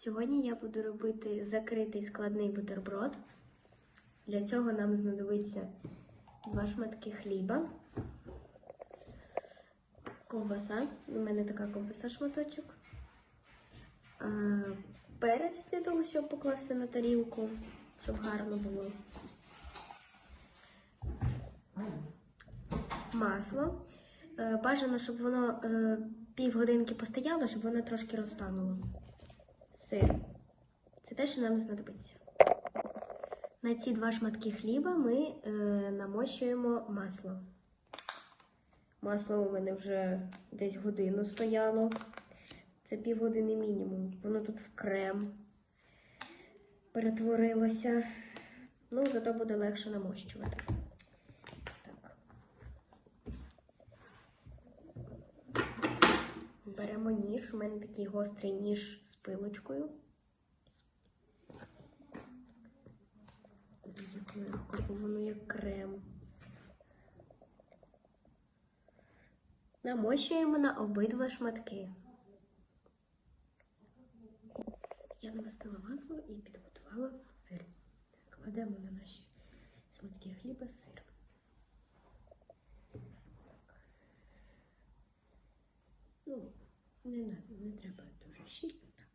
Сьогодні я буду робити закритий складний бутерброд. Для цього нам знадобиться два шматки хліба, ковбаса. У мене така ковбаса шматочок. Перець для того, щоб покласти на тарілку, щоб гарно було. Масло. Е, Бажано, щоб воно е, півгодинки постояло, щоб воно трошки розтануло. Сир. Це те, що нам знадобиться. На ці два шматки хліба ми е, намочуємо масло. Масло у мене вже десь годину стояло. Це півгодини мінімум. Воно тут в крем перетворилося. Ну, зато буде легше намощувати. Так. Беремо ніж. У мене такий гострий ніж з пилочкою. Як легко, воно як крем. Намощуємо на обидва шматки. Я намастила масло і підготувала сир. Кладемо на наші шматки хліба сир. Ну, не, не треба дуже щільно. Так.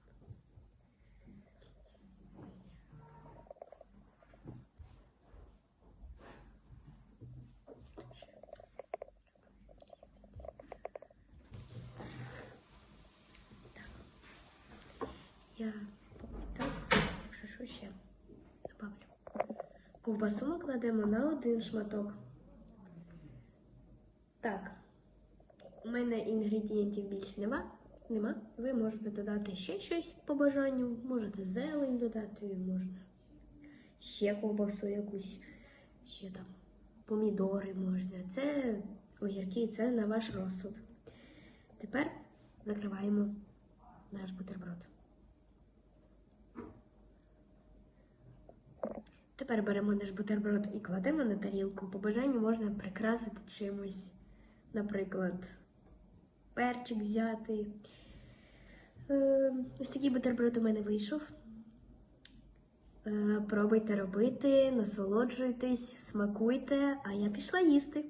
Я так, що, що ще добавлю. Ковбасу ми кладемо на один шматок. Так, у мене інгредієнтів більш нема. нема. Ви можете додати ще щось по бажанню. Можете зелень додати, можна ще ковбасу якусь, ще там помідори можна. Це огірки, це на ваш розсуд. Тепер закриваємо наш бутерброд. Тепер беремо наш бутерброд і кладемо на тарілку. По бажанню можна прикрасити чимось. Наприклад, перчик взяти. Е, ось такий бутерброд у мене вийшов. Е, пробуйте робити, насолоджуйтесь, смакуйте, а я пішла їсти.